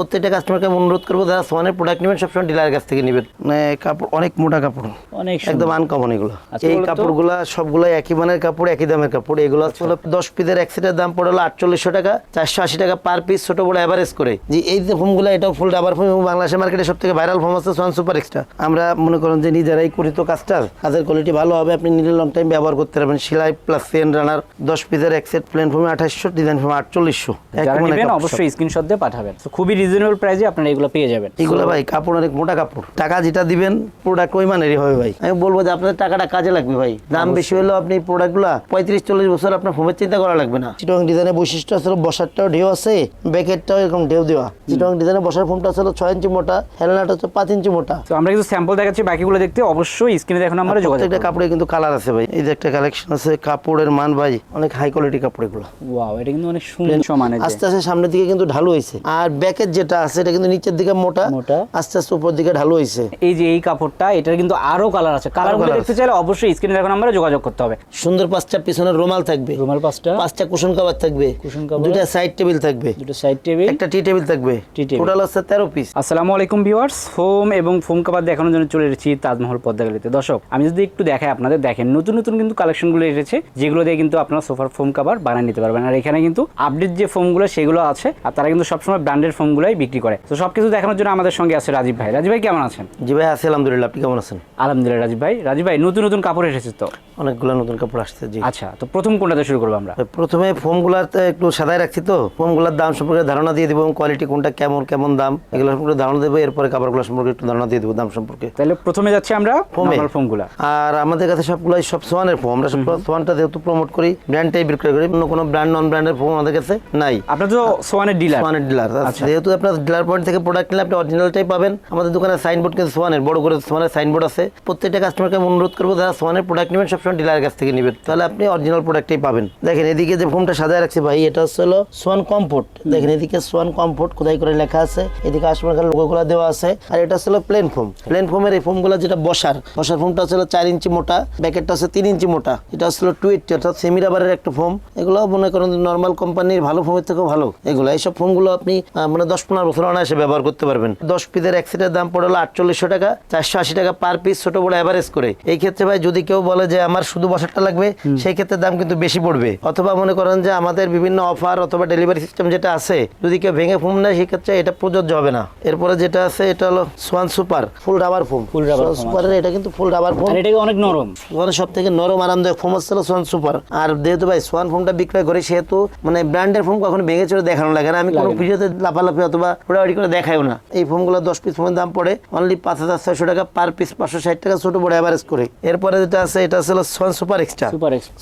প্রত্যেকটা কাস্টমারকে আমি অনুরোধ করব যারা সোয়ানের প্রোডাক্ট নেবেন সবসময় ডিলারের কাছ থেকে নেবেন। মানে কাপড় অনেক মোটা কাপড়। অনেক একদম আনকমন এগুলো। আচ্ছা, এই। কাপড়গুলো সবগুলো একই মানের কাপড় একই দামের কাপড়। এগুলো। হলো দশ পিসের এক সেটের দাম পড়ে হলো আটচল্লিশশো টাকা চারশো আশি টাকা পার পিস ছোট বড় অ্যাভারেজ করে। যে এই যে ফোমগুলো এটাও ফুল ডাবার ফোম এবং বাংলাদেশের মার্কেটে সব থেকে ভাইরাল ফোম আছে সোয়ান সুপার এক্সট্রা আমরা মনে করেন যে নিজেরাই করি তো কাজটা। কাজের কোয়ালিটি ভালো হবে আপনি নিজে লং টাইম ব্যবহার করতে পারবেন। সেলাই প্লাস সেন রানার দশ পিসের এক সেট প্লেন ফোমে আঠাশশো ডিজাইন ফোমে আটচল্লিশশো। যারা অবশ্যই স্ক্রিনশট দিয়ে পাঠাবেন। তো খুবই রিজনেবল প্রাইসে আপনারা এগুলো পেয়ে যাবেন। এগুলো ভাই কাপড় অনেক মোটা কাপড়। টাকা যেটা দিবেন প্রোডাক্ট ওই মানেরই হবে ভাই। আমি বলব যে আপনার টাকাটা কাজে লাগবে ভাই। দাম বেশি হলেও আপনি প্রোডাক্টগুলো পঁয়ত্রিশ চল্লিশ বছর আপনার ফোমের চিন্তা করা লাগবে না। চিটং ডিজাইনের বৈশিষ্ট্য আসলে বসারটাও ঢেউ আছে ব্যাকেটটাও এরকম ঢেউ দেওয়া। চিটং ডিজাইনের বসার ফোমটা আসলে ছয় ইঞ্চি মোটা হেলনাটা হচ্ছে পাঁচ ইঞ্চি মোটা। তো আমরা কিছু স্যাম্পল দেখাচ্ছি বাকিগুলো দেখতে অবশ্যই স্ক্রিনে দেখুন আমরা যোগাযোগ প্রত্যেকটা কাপড়ে কিন্তু কালার আছে ভাই। এই যে একটা কালেকশন আছে কাপড়ের মান ভাই অনেক হাই কোয়ালিটি কাপড় এগুলো। ওয়াও এটা কিন্তু অনেক সুন্দর মানে আস্তে আস্তে সামনের দিকে কিন্তু ঢালু হয়েছে। আর ব্যাকের যেটা আছে এটা কিন্তু নিচের দিকে মোটা মোটা। আস্তে আস্তে উপর দিকে ঢালু হয়েছে এই যে এই কাপড়টা এটার কিন্তু আরও কালার আছে। কালারগুলো colour দেখতে চাইলে অবশ্যই স্ক্রিনে দেখুন আমরা যোগাযোগ করতে হবে। সুন্দর পাঁচটা পিছনের রুমাল থাকবে। রুমাল পাঁচটা। পাঁচটা কুশন কভার থাকবে। Cushion cover. দুটা সাইড টেবিল থাকবে। দুটো সাইড টেবিল একটা টি টেবিল থাকবে। Tea table। টোটাল হচ্ছে তেরো পিস আসসালামু আলাইকুম ভিউয়ার্স ফোম এবং ফোম কাভার দেখানোর জন্য চলে এসেছি তাজমহল পদ্মাগালিতে দর্শক আমি যদি একটু দেখাই আপনাদের দেখেন নতুন নতুন কিন্তু কালেকশনগুলো এসেছে যেগুলো দিয়ে কিন্তু আপনারা সোফার ফোম কাভার বানিয়ে নিতে পারবেন। আর এখানে কিন্তু আপডেট যে ফোমগুলো সেগুলো আছে। আর তারা কিন্তু সবসময় ব্র্যান্ডের ফোমগুলোই বিক্রি করে। তো সব কিছু দেখানোর জন্য আমাদের সঙ্গে আছে রাজীব ভাই। রাজীব ভাই কেমন আছেন? জি ভাই আছি আলহামদুলিল্লাহ। আপনি কেমন আছেন? আলহামদুলিল্লাহ রাজীব ভাই। রাজীব ভাই নতুন নতুন কাপড় এসেছে তো? অনেকগুলো নতুন কাপড় আসছে জি। আচ্ছা তো প্রথম কোনটাতে শুরু করব আমরা? প্রথমে ফোমগুলাতে একটু সাদাই রাখছি তো। ফোমগুলোর দাম সম্পর্কে ধারণা দিয়ে দেবো কোয়ালিটি কোনটা কেমন কেমন দাম এগুলো সম্পর্কে ধারণা দেবো। এরপরে কাপড়গুলো সম্পর্কে একটু ধারণা দিয়ে দেবো দাম সম্পর্কে। তাহলে প্রথমে যাচ্ছি আমরা ফোমে। ফোমগুলা। আর আমাদের কাছে সবগুলাই সব সোয়ানের ফোম। আমরা সব সোয়ানটা যেহেতু প্রমোট করি ব্র্যান্ডটাই বিক্রি করি অন্য কোনো ব্র্যান্ড নন ব্র্যান্ডের ফোম আমাদের কাছে নাই। আপনার তো সোয়ানের ডিলার সোয়ানের ডিলার আচ্ছা। যেহেতু আপনার ডিলার পয়েন্ট থেকে প্রোডাক্ট নিলে আপনি অরিজিনালটাই পাবেন। আমাদের দোকানে সাইনবোর্ড কিন্তু সোয়ানের বড় করে সোয়ানের সাইনবোর্ড আছে। প্রত্যেকটা কাস্টমারকে আমি অনুরোধ করব, যারা সোয়ানের প্রোডাক্ট নেবেন, সবসময় ডিলারের কাছ থেকে নেবেন। তাহলে আপনি অরিজিনাল প্রোডাক্টটাই পাবেন। দেখেন, এদিকে যে ফোমটা সাজায় রাখছি ভাই, এটা হচ্ছে হলো সোয়ান কমফোর্ট দেখেন, এদিকে সোয়ান কমফোর্ট খোদাই করে লেখা আছে। এদিকে কাস্টমার লোগোগুলো দেওয়া আছে। আর এটা হচ্ছে প্লেন ফোম প্লেন ফোমের এই ফোমগুলো যেটা বসার বসার ফোমটা হচ্ছে চার ইঞ্চি মোটা, ব্যাকেটটা হচ্ছে তিন ইঞ্চি মোটা। এটা হচ্ছে টু এইটটি অর্থাৎ সেমি রাবারের একটা ফোম এগুলো মনে করেন নর্মাল কোম্পানির ভালো ফোমের থেকেও ভালো। এগুলো, এইসব ফোমগুলো আপনি মানে দশ পনেরো বছর অনায়াসে ব্যবহার করতে পারবেন। দশ পিসের এক সেটের দাম পড়ে হলো আটচল্লিশশো টাকা চারশো আশি টাকা পার পিস ছোট বড় অ্যাভারেজ করে। এই ক্ষেত্রে ভাই যদি কেউ বলে যে আমার শুধু বসারটা লাগবে সেই ক্ষেত্রে দাম কিন্তু বেশি পড়বে। অথবা মনে করেন যে আমাদের বিভিন্ন অফার অথবা ডেলিভারি সিস্টেম যেটা আছে যদি কেউ ভেঙে ফোম নেয় সেক্ষেত্রে এটা প্রযোজ্য হবে না। এরপরে যেটা আছে এটা হলো Swan Super full rubber foam rubber foam সুপারের এটা কিন্তু ফুল রাবার ফোম এটা অনেক নরম। সোয়ানের সব থেকে নরম আরামদায়ক ফোম হচ্ছে সোয়ান সুপার আর যেহেতু ভাই সোয়ান ফোমটা বিক্রয় করে সেহেতু মানে ব্র্যান্ডের ফোম কখনো ভেঙে চড়ে দেখানো লাগে না। আমি কোনো ভিডিওতে লাফালাফি অথবা ওড়াউড়ি করে দেখাইও না। এই ফোমগুলো দশ পিস ফোমের দাম পড়ে অনলি পাঁচ হাজার ছয়শো টাকা পার পিস পাঁচশো ষাট টাকা ছোট বড় অ্যাভারেজ করে। এরপরে যেটা আছে এটা হলো Swan Super Extra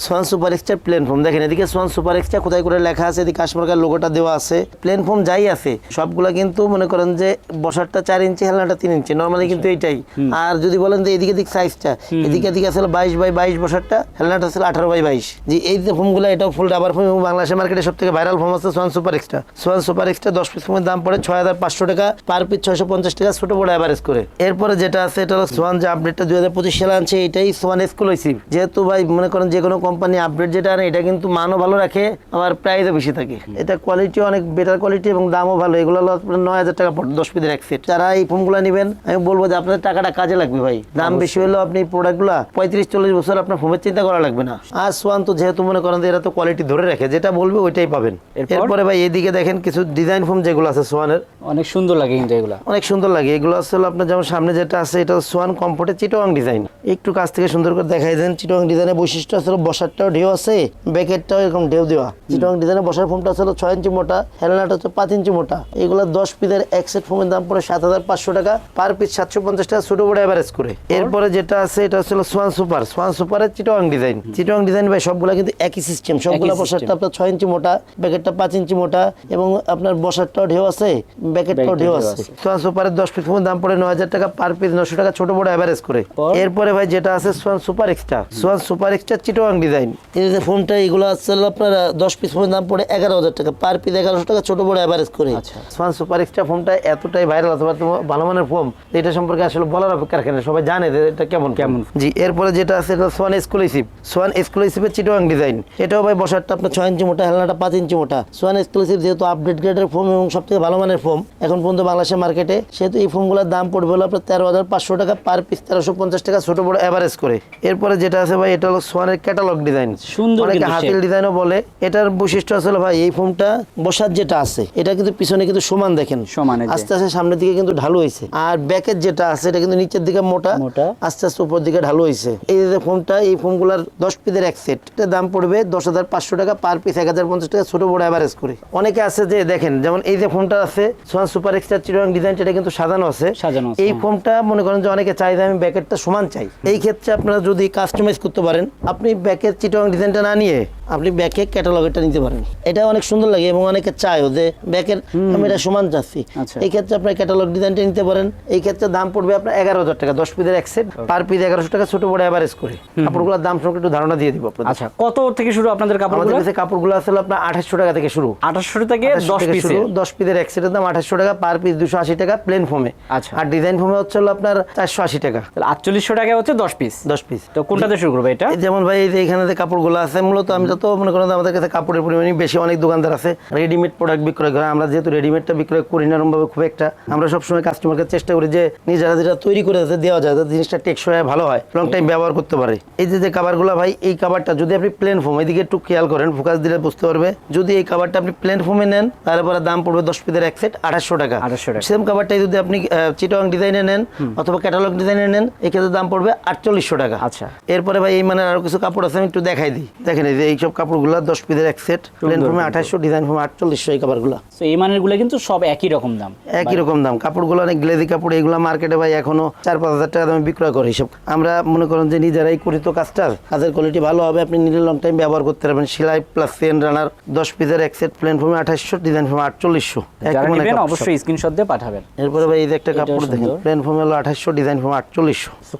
Swan Super Extra plain foam দেখেন এদিকে সোয়ান সুপার এক্সট্রা কোথায় করে লেখা আছে এদিকে কাশ্মীরকার লোগোটা দেওয়া আছে। প্লেন ফোম যাই আছে সবগুলা কিন্তু মনে করেন যে বসারটা চার ইঞ্চি হেলনাটা তিন ইঞ্চি নর্মালি কিন্তু এইটাই। আর যদি বলেন যে এদিকে দিক সাইজটা এদিকে এদিকে আসলে বাইশ বাই বাইশ বসারটা হেলনাটা আসলে আঠারো বাই বাইশ। যে এই যে ফোমগুলো এটাও ফুল ডাবার ফোম এবং বাংলাদেশের মার্কেটে সব থেকে ভাইরাল ফোম আছে Swan Super Extra Swan Super Extra দশ পিস ফোমের দাম পড়ে ছয় হাজার পাঁচশো টাকা পার পিস ছয়শো পঞ্চাশ টাকা ছোট বড় অ্যাভারেজ করে। এরপরে যেটা আছে এটা হলো সোয়ান যে আপডেটটা দুই হাজার পঁচিশ সালে আনছে এটাই সোয়ান এক্সক্লুসিভ যেহেতু ভাই মনে করেন যে কোনো কোম্পানি আপডেট যেটা আনে এটা কিন্তু মানও ভালো রাখে আবার প্রাইসও বেশি থাকে। এটা কোয়ালিটি অনেক বেটার কোয়ালিটি এবং দামও ভালো। এগুলো হলো আপনার নয় হাজার টাকা পড়ে দশ পিসের এক সেট যারা এই ফোনগুলো নেবেন আমি বলব যে আপনার টাকাটা কাজে লাগবে ভাই। দাম বেশি হলেও আপনি প্রোডাক্টগুলো পঁয়ত্রিশ চল্লিশ বছর আপনার ফোনের চিন্তা করা লাগবে না। আর সোয়ান তো যেহেতু মনে করেন যে এরা তো কোয়ালিটি ধরে রাখে যেটা বলবে ওইটাই পাবেন। এরপরে? ভাই এদিকে দেখেন কিছু ডিজাইন ফোন যেগুলো আছে সোয়ানের? অনেক সুন্দর লাগে কিন্তু এগুলা। অনেক সুন্দর লাগে। এগুলো আসলে আপনার যেমন সামনে যেটা আছে এটা সোয়ান কমফোর্টের চিটোয়াং ডিজাইন। একটু কাছ থেকে সুন্দর করে দেখাই দেন চিটোয়াং ডিজাইনের বৈশিষ্ট্য আসলে বসারটাও ঢেউ আছে ব্যাকেটটাও এরকম ঢেউ দেওয়া। চিটোয়াং ডিজাইনের বসার ফোমটা আসলে ছয় ইঞ্চি মোটা হেলনাটা হচ্ছে পাঁচ ইঞ্চি মোটা। এগুলো দশ পিসের এক সেট ফোমের দাম পড়ে সাত হাজার পাঁচশো টাকা পার পিস সাতশো পঞ্চাশ টাকা ছোট বড় অ্যাভারেজ করে। এরপরে যেটা আছে এটা হচ্ছে সোয়ান সুপার। সোয়ান সুপারের চিটোয়াং ডিজাইন। চিটোয়াং ডিজাইন ভাই সবগুলো কিন্তু একই সিস্টেম সবগুলো। বসারটা আপনার ছয় ইঞ্চি মোটা ব্যাকেটটা পাঁচ ইঞ্চি মোটা এবং আপনার বসারটাও ঢেউ আছে ঢেউ ঢেউ আছে। আছে। সোয়ান সুপারের দশ পিস দাম পড়ে নয় হাজার টাকা পার পিস নশো টাকা ছোট বড় অ্যাভারেজ করে। এরপরে ভাই যেটা আছে Swan Super Extra Swan Super Extra চিটোয়াং design এই যে ফোনটা এগুলো আছে আপনার দশ পিস ফোনের দাম পড়ে এগারো হাজার টাকা পার পিস এগারোশো টাকা ছোট বড় অ্যাভারেজ করে। আচ্ছা। সোয়ান সুপার এক্সট্রা ফোনটা এতটাই ভাইরাল অথবা ভালো মানের ফোন এটা সম্পর্কে আসলে বলার অপেক্ষা রাখে না সবাই জানে যে এটা কেমন কেমন কেমন জি এরপরে যেটা আছে এটা সোয়ান এক্সক্লুসিভ সোয়ান এক্সক্লুসিভের চিটোয়াং ডিজাইন এটাও ভাই বসারটা আপনার ছয় ইঞ্চি মোটা হেলনাটা পাঁচ ইঞ্চি মোটা। সোয়ান এক্সক্লুসিভ যেহেতু আপডেট গ্রেডের ফোন এবং সব থেকে ভালো মানের ফোম। এখন পর্যন্ত বাংলাদেশের মার্কেটে সেহেতু এই ফোমগুলোর দাম পড়বে হলো আপনার তেরো হাজার পাঁচশো টাকা পার পিস তেরোশো পঞ্চাশ টাকা ছোট বড় অ্যাভারেজ করে। এরপরে যেটা আছে ভাই এটা হলো সোয়ানের ক্যাটালগ ডিজাইন সুন্দর হাতিল ডিজাইনও বলে। এটার বৈশিষ্ট্য আসলে ভাই এই ফোমটা বসার যেটা আছে এটা কিন্তু পিছনে কিন্তু সমান দেখেন। সমান আস্তে আস্তে সামনের দিকে কিন্তু ঢালু হয়েছে। আর ব্যাকের যেটা আছে এটা কিন্তু নিচের দিকে মোটা। মোটা। আস্তে আস্তে উপর দিকে ঢালু হয়েছে। এই যে ফোনটা এই ফোনগুলোর দশ পিসের এক সেট এটার দাম পড়বে দশ হাজার পাঁচশো টাকা পার পিস এক হাজার পঞ্চাশ টাকা ছোট বড় অ্যাভারেজ করে। অনেকে আছে যে দেখেন যেমন এই যে ফোনটা আছে সোয়ান সুপার এক্সট্রা চিরং ডিজাইন এটা কিন্তু সাজানো আছে। সাজানো এই হ্যাঁ। ফোনটা মনে করেন যে অনেকে চাই যে আমি ব্যাকেটটা সমান চাই। এই ক্ষেত্রে আপনারা যদি কাস্টমাইজ করতে পারেন আপনি ব্যাকের চিটং ডিজাইনটা না নিয়ে আপনি ব্যাকে ক্যাটালগেরটা নিতে পারেন। এটা অনেক সুন্দর লাগে এবং অনেকে চায়ও যে ব্যাকের আমি এটা সমান চাচ্ছি। আচ্ছা। এই ক্ষেত্রে আপনার ক্যাটালগ ডিজাইনটা নিতে পারেন। এই ক্ষেত্রে দাম পড়বে আপনার এগারো হাজার টাকা দশ পিসের এক সেট পার পিস এগারোশো টাকা ছোট বড় অ্যাভারেজ করে। কাপড়গুলোর দাম সম্পর্কে একটু ধারণা দিয়ে দিব আপনাদের। আচ্ছা কত থেকে শুরু আপনাদের আমাদের কাপড়গুলো? কাছে কাপড়গুলো আসলে আপনার আঠাশশো টাকা থেকে শুরু। আঠাশশো থেকে দশ পিসে শুরু দশ পিসের এক দাম আঠাশশো টাকা পার পিস দুশো আশি টাকা প্লেন ফোমে আচ্ছা। আর ডিজাইন ফোমে হচ্ছে হলো আপনার চারশো আশি টাকা। তাহলে আটচল্লিশশো টাকা হচ্ছে দশ পিস দশ পিস তো কোনটাতে শুরু করব এটা? যেমন ভাই এই যে এখানে যে কাপড়গুলো আছে মূলত আমি যত মনে করেন আমাদের কাছে কাপড়ের পরিমাণই বেশি অনেক দোকানদার আছে রেডিমেড প্রোডাক্ট বিক্রয় করে। আমরা যেহেতু রেডিমেডটা বিক্রয় করি না এরকমভাবে খুব একটা আমরা সবসময় কাস্টমারকে চেষ্টা করি যে নিজেরা যেটা তৈরি করে যাতে দেওয়া যায় যাতে জিনিসটা টেকসই হয় ভালো হয় লং টাইম ব্যবহার করতে পারে। এই যে যে কাভারগুলো ভাই এই কাভারটা যদি আপনি প্লেন ফোম এদিকে একটু খেয়াল করেন ফোকাস দিলে বুঝতে পারবে। যদি এই কাভারটা আপনি প্লেন ফোমে নেন তাহলে পরে দাম পড়বে দশ পিসের এক সেট আঠাশশো টাকা। 2800 টাকা। সেম কাভারটাই যদি আপনি চিটং ডিজাইনে নেন অথবা ক্যাটালগ ডিজাইনে নেন এক্ষেত্রে দাম পড়বে আটচল্লিশশো টাকা। আচ্ছা। এরপরে ভাই এই মানে আরও কিছু কাপড় আছে আমি একটু দেখাই দিই। দেখেন এই যে এইসব কাপড়গুলো দশ পিসের এক সেট প্লেন ফর্মে আঠাশশো ডিজাইন ফর্মে আটচল্লিশশো এই কাপড়গুলো তো এই মানেরগুলো কিন্তু সব একই রকম দাম। একই রকম দাম। কাপড়গুলো অনেক গ্লেজি কাপড় এগুলো মার্কেটে ভাই এখনও চার পাঁচ হাজার টাকা দামে বিক্রয় করে এইসব। আমরা মনে করেন যে নিজেরাই করি তো কাজটা কাজের কোয়ালিটি ভালো হবে আপনি নিজে লং টাইম ব্যবহার করতে পারবেন। সেলাই প্লাস চেন রানার দশ পিসের এক সেট প্লেন ফর্মে আঠাশশো ডিজাইন ফর্মে আটচল্লিশশো। যারা নেবেন অবশ্যই স্ক্রিনশট দিয়ে পাঠাবেন। এরপরে ভাই এই যে একটা কাপড় দেখেন প্লেন ফর্মে হলো আঠাশশো ডিজাইন ফর্মে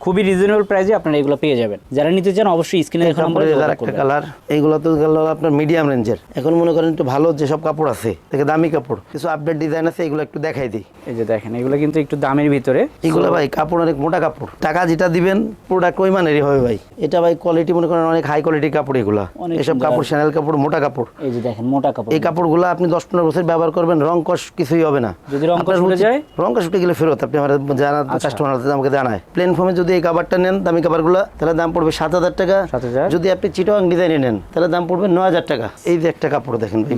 খুবই রিজনেবল প্রাইসে আপনারা এগুলো পেয়ে যাবেন। যারা নিতে চান অবশ্যই স্ক্রিনে দেখুন আমরা কাপড়ের আর কালার এইগুলো তো গেল আপনার মিডিয়াম রেঞ্জের এখন মনে করেন একটু ভালো কাপড় আছে দামি কাপড়। কিছু আপডেট ডিজাইন আছে এগুলো একটু দেখাই দিই। এই যে দেখেন এগুলো কিন্তু একটু দামের ভিতরে। এগুলো ভাই কাপড় অনেক মোটা কাপড়। টাকা যেটা দিবেন প্রোডাক্ট ওই মানেরই হবে ভাই। এটা ভাই কোয়ালিটি মনে করেন অনেক হাই কোয়ালিটির কাপড় এগুলো। এসব কাপড় শ্যানেল কাপড় মোটা কাপড়। এই যে দেখেন মোটা কাপড় এই কাপড়গুলো আপনি দশ পনেরো বছর ব্যবহার করবেন রং কষ কিছুই হবে না। যদি রং কষ উঠে যায়? রং কষ উঠে গেলে ফেরত। আপনি আমার যারা আচ্ছা। কাস্টমার আমাকে জানায়। প্লেন ফর্মে যদি এই কাভারটা নেন দামি কাভারগুলো তাহলে দাম পড়বে সাত হাজার টাকা। যদি আপনি চিটোয়াং ডিজাইনে নেন তাহলে দাম পড়বে নয় হাজার টাকা। এই যে একটা কাপড় দেখেন ভাই।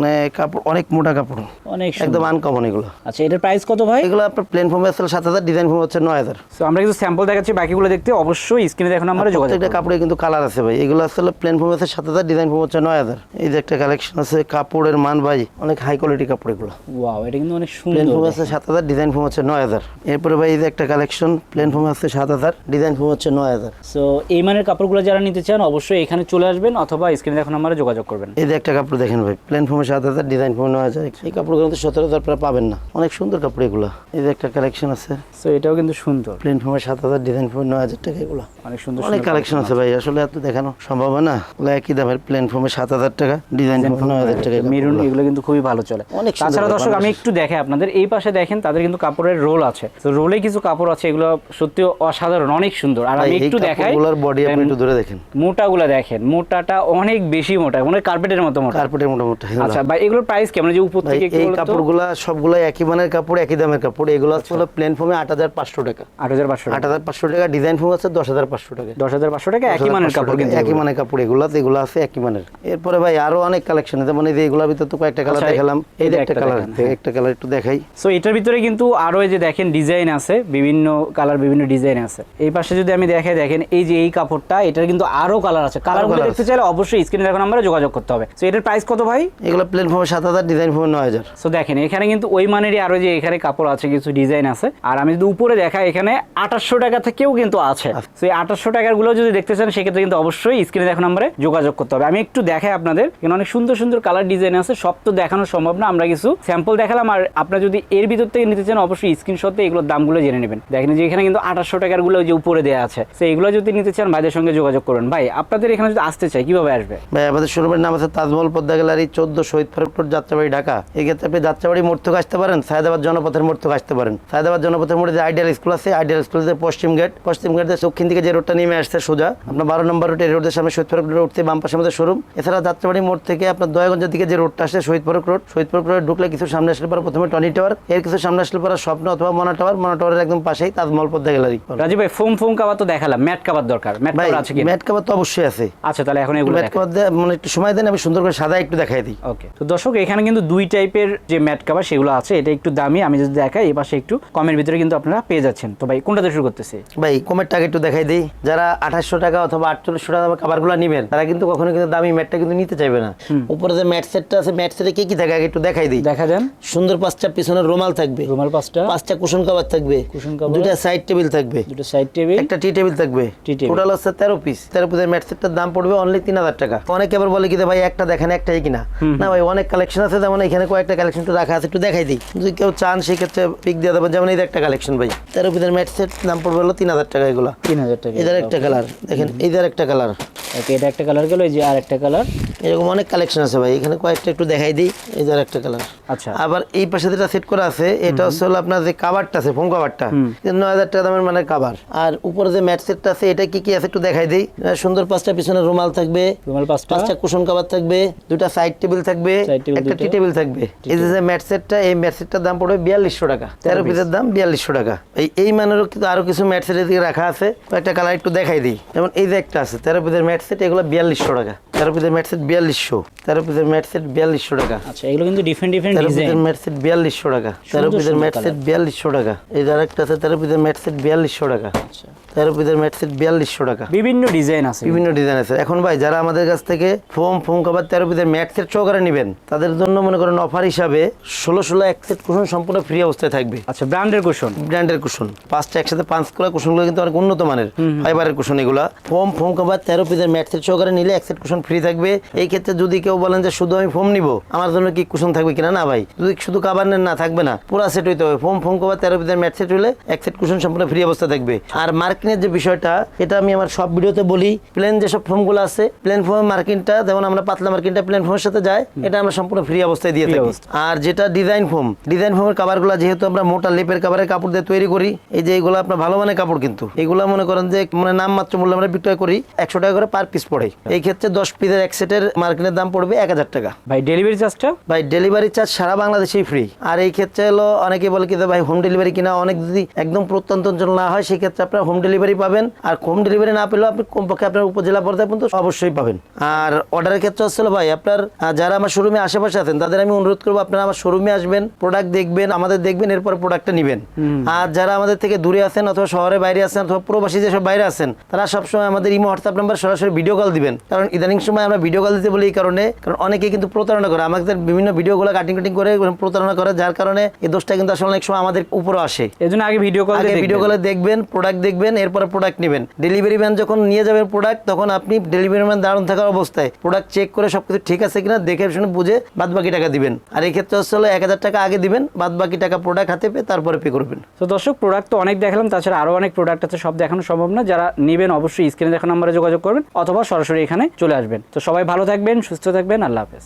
মানে কাপড় অনেক মোটা কাপড়। অনেক একদম আনকমন এগুলো। আচ্ছা এটার প্রাইস কত ভাই? এগুলো আপনার প্লেন ফর্মে আসলে সাত হাজার ডিজাইন ফর্মে হচ্ছে নয় হাজার। তো আমরা কিন্তু স্যাম্পল দেখাচ্ছি বাকিগুলো দেখতে অবশ্যই স্ক্রিনে দেখুন আমরা যোগাযোগ প্রত্যেকটা কাপড়ে কিন্তু কালার আছে ভাই। এগুলো আসলে প্লেন ফর্ম আছে সাত হাজার ডিজাইন ফর্ম হচ্ছে নয় হাজার। এই যে একটা কালেকশন আছে কাপড়ের মান ভাই অনেক হাই কোয়ালিটি কাপড়। এগুলো ওয়াও এটা কিন্তু অনেক প্লেন সুন্দর ফর্ম আছে সাত হাজার ডিজাইন ফর্ম হচ্ছে নয় হাজার। এরপরে ভাই এই যে একটা কালেকশন প্লেন ফর্ম আছে সাত হাজার ডিজাইন ফর্ম হচ্ছে নয় হাজার। সো এই মানের কাপড়গুলো যারা নিতে চান অবশ্যই এখানে চলে আসবেন অথবা স্ক্রিনে দেখুন আমরা যোগাযোগ করবেন। এই যে একটা কাপড় দেখেন ভাই প্লেন ফর্মে সাত হাজার ডিজাইন ফর্ম নয় হাজার। এই কাপড়গুলো তো সতেরো হাজার আপনারা পাবেন না। অনেক সুন্দর কাপড় এগুলো। এই যে একটা কালেকশন আছে। সো এটাও কিন্তু সুন্দর। প্লেন ফর্মে সাত হাজার ডিজাইন ফর্মে নয় হাজার টাকা এগুলো। অনেক সুন্দর অনেক কালেকশন আছে ভাই আসলে এত দেখানো সম্ভব না। একই দামের প্লেন ফর্মে সাত হাজার টাকা ডিজাইন ফর্মে নয় হাজার টাকা। মেরুন এগুলো কিন্তু খুবই ভালো চলে। অনেক তাছাড়া দর্শক আমি একটু দেখে আপনাদের এই পাশে দেখেন তাদের কিন্তু কাপড়ের রোল আছে। তো রোলে কিছু কাপড় আছে এগুলো সত্যি অসাধারণ অনেক সুন্দর। আর আমি একটু দেখাই বডি আপনি একটু ধরে দেখেন। মোটাগুলো দেখেন মোটাটা অনেক বেশি মোটা মানে কার্পেটের মতো মোটা। কার্পেটের মোটামুটি আচ্ছা ভাই এগুলোর প্রাইস কেমন? যে উপর থেকে এই? কাপড়গুলা সবগুলো একই মানের কাপড় একই দামের কাপড়। এগুলো আচ্ছা। হলো প্লেন ফর্মে আট হাজার পাঁচশো টাকা। আট হাজার পাঁচশো আট হাজার পাঁচশো টাকা ডিজাইন ফর্ম আছে দশ হাজার পাঁচশো টাকা। দশ হাজার পাঁচশো টাকা একই মানের কাপড় কিন্তু একই মানের কাপড় এগুলো এগুলো আছে একই মানের। এরপরে ভাই আরও অনেক কালেকশন যেমন এই যে এগুলোর ভিতর তো কয়েকটা কালার আচ্ছা, দেখালাম। এই যে একটা কালার হ্যাঁ। একটা কালার একটু দেখাই। সো এটার ভিতরে কিন্তু আরও এই যে দেখেন ডিজাইন আছে বিভিন্ন কালার বিভিন্ন ডিজাইন আছে। এই পাশে যদি আমি দেখাই দেখেন এই যে এই কাপড়টা এটার কিন্তু আরও কালার আছে। কালারগুলো দেখতে চাইলে অবশ্যই স্ক্রিনে দেখুন আমরা যোগাযোগ করতে হবে। সো এটার প্রাইস কত ভাই? এগুলো প্লেন ফর্মে সাত হাজার ডিজাইন ফর্মে নয় হাজার। সো দেখেন এখানে কিন্তু ওই মানেরই আরও যে এখানে কাপড় আছে কিছু ডিজাইন আছে। আর আমি যদি উপরে দেখাই এখানে আঠাশশো টাকা থেকেও কিন্তু আছে। তো এই আঠাশশো টাকারগুলো যদি দেখতে চান সেক্ষেত্রে কিন্তু অবশ্যই স্ক্রিনে দেখুন নাম্বারে যোগাযোগ করতে হবে। আমি একটু দেখাই আপনাদের। এখানে অনেক সুন্দর সুন্দর কালার ডিজাইন আছে। সব তো দেখানো সম্ভব না আমরা কিছু স্যাম্পল দেখালাম আর আপনারা যদি এর ভিতর থেকে নিতে চান, অবশ্যই স্ক্রিনশটে এগুলোর দামগুলো জেনে নেবেন। দেখেন যে এখানে কিন্তু আঠাশশো টাকারগুলো যে উপরে দেওয়া আছে। তো এগুলো যদি নিতে চান, ভাইদের সঙ্গে যোগাযোগ করবেন ভাই, আপনাদের এখানে যদি আসতে চাই কীভাবে আসবে? ভাই, আমাদের শোরুমের নাম আছে তাজমহল পদ্মা গ্যালারি চোদ্দ শহীদ রোড, যাত্রাবাড়ি, ঢাকা। এই ক্ষেত্রে আপনি যাত্রাবাড়ি মোড় থেকে আসতে পারেন, সায়দাবাদ জনপথের মোড় থেকে আসতে পারেন। সায়দাবাদ জনপথের মোড়ে যে আইডিয়াল স্কুল আছে, আইডিয়াল স্কুল পশ্চিম গেট পশ্চিম গেট দিয়ে দক্ষিণ দিকে যে রোডটা নেমে আসছে সোজা, আপনার বারো নম্বর রোডে রোডের সামনে শহীদ ফারুক রোড, উঠতে বাম পাশে আমাদের শোরুম। এছাড়া যাত্রাবাড়ি মোড় থেকে আপনার দয়াগঞ্জের দিকে যে রোডটা আসে শহীদ ফরক রোড শহীদ ফারুক রোড টাওয়ারে ঢুকলে কিছু সামনে আসলে পরে প্রথমে টনি টাওয়ার এর কিছু সামনে আসলে পরে স্বপ্ন অথবা মনা টাওয়ার মনা টাওয়ারের একদম পাশেই তাজমহল পদ্মা গ্যালারি রাজীব ভাই ফোম ফোম কাবার তো দেখালাম ম্যাট কাবার দরকার ম্যাট কাবার আছে কি ম্যাট কাভার তো অবশ্যই আছে। আচ্ছা তাহলে এখন এগুলো ম্যাট দিয়ে মানে একটু সময় দেন আমি সুন্দর করে সাদা একটু দেখাই দিই। ওকে তো দর্শক এখানে কিন্তু দুই টাইপের যে ম্যাট কাভার সেগুলো আছে এটা একটু দামি আমি যদি দেখাই এই পাশে একটু কমের ভিতরে কিন্তু আপনারা পেয়ে যাচ্ছেন। তো ভাই কোনটা দিয়ে শুরু করতেছি? ভাই কমের টাকা একটু দেখাই দিই। যারা আঠাশশো টাকা অথবা আটচল্লিশশো টাকা কাভারগুলো নেবেন তারা কিন্তু কখনো কিন্তু দামি ম্যাটটা কিন্তু নিতে চাইবে না। উপরে যে ম্যাট সেটটা আছে ম্যাট সেটে কি কি থাকে একটু দেখাই দিই। দেখা যান। সুন্দর পাঁচটা পিছনের রুমাল থাকবে। রুমাল পাঁচটা। পাঁচটা কুশন কভার থাকবে। Cushion cover. দুটা সাইড টেবিল থাকবে। দুটো সাইড টেবিল একটা টি টেবিল থাকবে। tea table। টোটাল হচ্ছে তেরো পিস তেরো পিসের ম্যাট সেটটার দাম পড়বে অনলি তিন হাজার টাকা। অনেকে আবার বলে কি ভাই একটা দেখেন একটাই কিনা? না ভাই অনেক কালেকশন আছে। যেমন এখানে কয়েকটা কালেকশন একটু রাখা আছে একটু দেখাই দিই। যদি কেউ চান সেক্ষেত্রে পিক দিয়ে দেবেন যেমন এই একটা কালেকশন ভাই। তেরো পিসের ম্যাট সেট দাম পড়বে হলো তিন হাজার টাকা এগুলো। তিন হাজার টাকা এদের একটা কালার দেখেন এদের একটা কালার ওকে এটা একটা কালার গেল এই যে আর একটা কালার এরকম অনেক কালেকশন আছে ভাই। এখানে কয়েকটা একটু দেখাই দিই। এদের একটা কালার আচ্ছা। আবার এই পাশে যেটা সেট করা আছে এটা হচ্ছে হলো আপনার যে কাভারটা আছে ফোম কাভারটা নয় হাজার টাকা দামের মানে কাভার আর উপরে যে ম্যাট সেটটা আছে এটা কি কি আছে একটু দেখাই দিই। সুন্দর পাঁচটা পিছনে রুমাল থাকবে। রুমাল পাঁচটা। পাঁচটা কুশন কাভার থাকবে দুটা সাইড টেবিল থাকবে একটা টি টেবিল থাকবে। এই যে ম্যাট সেটটা এই ম্যাট সেটটার দাম পড়বে বিয়াল্লিশশো টাকা। তেরো পিসের দাম বিয়াল্লিশশো টাকা। এই এই মানেরও কিন্তু আরও কিছু ম্যাট সেটের দিকে রাখা আছে। কয়েকটা কালার একটু দেখাই দিই। যেমন এই যে একটা আছে তেরো পিসের ম্যাট সেট এগুলো বিয়াল্লিশশো টাকা। তেরো পিসের ম্যাট সেট বিয়াল্লিশশো। তেরো পিসের ম্যাট সেট বিয়াল্লিশশো টাকা। আচ্ছা এগুলো কিন্তু ডিফারেন্ট ডিফারেন্ট তেরো পিসের ম্যাট সেট বিয়াল্লিশশো টাকা। তেরো পিসের ম্যাট সেট বিয়াল্লিশশো টাকা। এই আরেকটা আছে তেরো পিসের ম্যাট সেট বিয়াল্লিশশো টাকা। আচ্ছা। তেরো পিসের ম্যাট সেট বিয়াল্লিশশো টাকা। বিভিন্ন ডিজাইন আছে। বিভিন্ন ডিজাইন আছে। এখন ভাই যারা আমাদের কাছ থেকে ফোম ফোম কভার তেরো পিসের ম্যাট সেট সহকারে নেবেন তাদের জন্য মনে করেন অফার হিসাবে ষোলো ষোলো এক সেট কুশন সম্পূর্ণ ফ্রি অবস্থায় থাকবে। আচ্ছা ব্র্যান্ডের কুশন? ব্র্যান্ডের কুশন। পাঁচটা একসাথে পাঁচ করা কুশনগুলো কিন্তু অনেক উন্নত মানের ফাইবারের কুশন এগুলো। ফোম ফোম কভার তেরো পিসের ম্যাট সেট সহকারে নিলে এক সেট কুশন ফ্রি থাকবে। এই ক্ষেত্রে যদি কেউ বলেন যে শুধু আমি ফোম নিব আমার জন্য কি কুশন থাকবে কিনা? না ভাই যদি শুধু কাবার নেন না থাকবে না। পুরো সেট হইতে হবে। ফোম ফোম কভার তেরো পিসের ম্যাট সেট হলে এক সেট কুশন সম্পূর্ণ ফ্রি অবস্থা থাকবে। আর মার্কিনের যে বিষয়টা এটা আমি আমার সব ভিডিওতে বলি। প্লেন যেসব ফোমগুলো আছে প্লেন ফোমের মার্কিনটা যেমন আমরা পাতলা মার্কিনটা প্লেন ফোমের সাথে যায় এটা আমরা সম্পূর্ণ ফ্রি অবস্থায় দিয়ে থাকি। আর যেটা ডিজাইন ফোম ডিজাইন ফোমের কাভারগুলো যেহেতু আমরা মোটা লেপের কাভারের কাপড় দিয়ে তৈরি করি এই যে এগুলো আপনার ভালো মানের কাপড় কিন্তু। এগুলো মনে করেন যে মানে নাম মাত্র মূল্য আমরা বিক্রয় করি একশো টাকা করে পার পিস পড়ে। এই ক্ষেত্রে দশ পিসের এক সেটের মার্কেটের দাম পড়বে এক হাজার টাকা। ভাই ডেলিভারি চার্জটা ভাই ডেলিভারি চার্জ সারা বাংলাদেশেই ফ্রি আর এই ক্ষেত্রে হলো অনেকে বলে কি ভাই হোম ডেলিভারি কিনা? অনেক যদি একদম প্রত্যন্ত অঞ্চল না হয় সেই ক্ষেত্রে আপনার হোম ডেলিভারি পাবেন। আর হোম ডেলিভারি না পেলেও আপনি কমপক্ষে আপনার উপজেলা পর্যায়ে পর্যন্ত অবশ্যই পাবেন। আর অর্ডারের ক্ষেত্রে হচ্ছে হলো ভাই আপনার যারা আমার শোরুমে আশেপাশে আছেন তাদের আমি অনুরোধ করব আপনারা আমার শোরুমে আসবেন প্রোডাক্ট দেখবেন আমাদের দেখবেন এরপর প্রোডাক্টটা নেবেন। আর যারা আমাদের থেকে দূরে আছেন অথবা শহরে বাইরে আছেন অথবা প্রবাসী যেসব বাইরে আছেন তারা সবসময় আমাদের ইমো হোয়াটসঅ্যাপ নাম্বার সরাসরি ভিডিও কল দিবেন। কারণ ইদানিং সময় আমরা ভিডিও কল দিতে বলি এই কারণে কারণ অনেকে কিন্তু প্রতারণা করে। আমাদের বিভিন্ন ভিডিওগুলো কাটিং কাটিং করে প্রতারণা করে যার কারণে এই দোষটা কিন্তু আসলে অনেক সময় আমাদের উপরে আসে। এর জন্য আগে ভিডিও কল ভিডিও কলে দেখবেন প্রোডাক্ট দেখবেন এরপরে প্রোডাক্ট নেবেন। ডেলিভারি ম্যান যখন নিয়ে যাবেন প্রোডাক্ট তখন আপনি ডেলিভারি ম্যান দাঁড়ান থাকার অবস্থায় প্রোডাক্ট চেক করে সবকিছু ঠিক আছে কিনা দেখে শুনে বুঝে বাদ বাকি টাকা দিবেন। আর এই ক্ষেত্রে হচ্ছে হলো এক হাজার টাকা আগে দিবেন বাদ বাকি টাকা প্রোডাক্ট হাতে পেয়ে তারপরে পে করবেন। তো দর্শক প্রোডাক্ট তো অনেক দেখালাম, তাছাড়া আরও অনেক প্রোডাক্ট আছে, সব দেখানো সম্ভব না। যারা নেবেন অবশ্যই স্ক্রিনে দেখানো নাম্বারে যোগাযোগ করবেন, অথবা সরাসরি এখানে চলে আসবেন। তো সবাই ভালো থাকবেন, সুস্থ থাকবেন, আল্লাহ হাফেজ।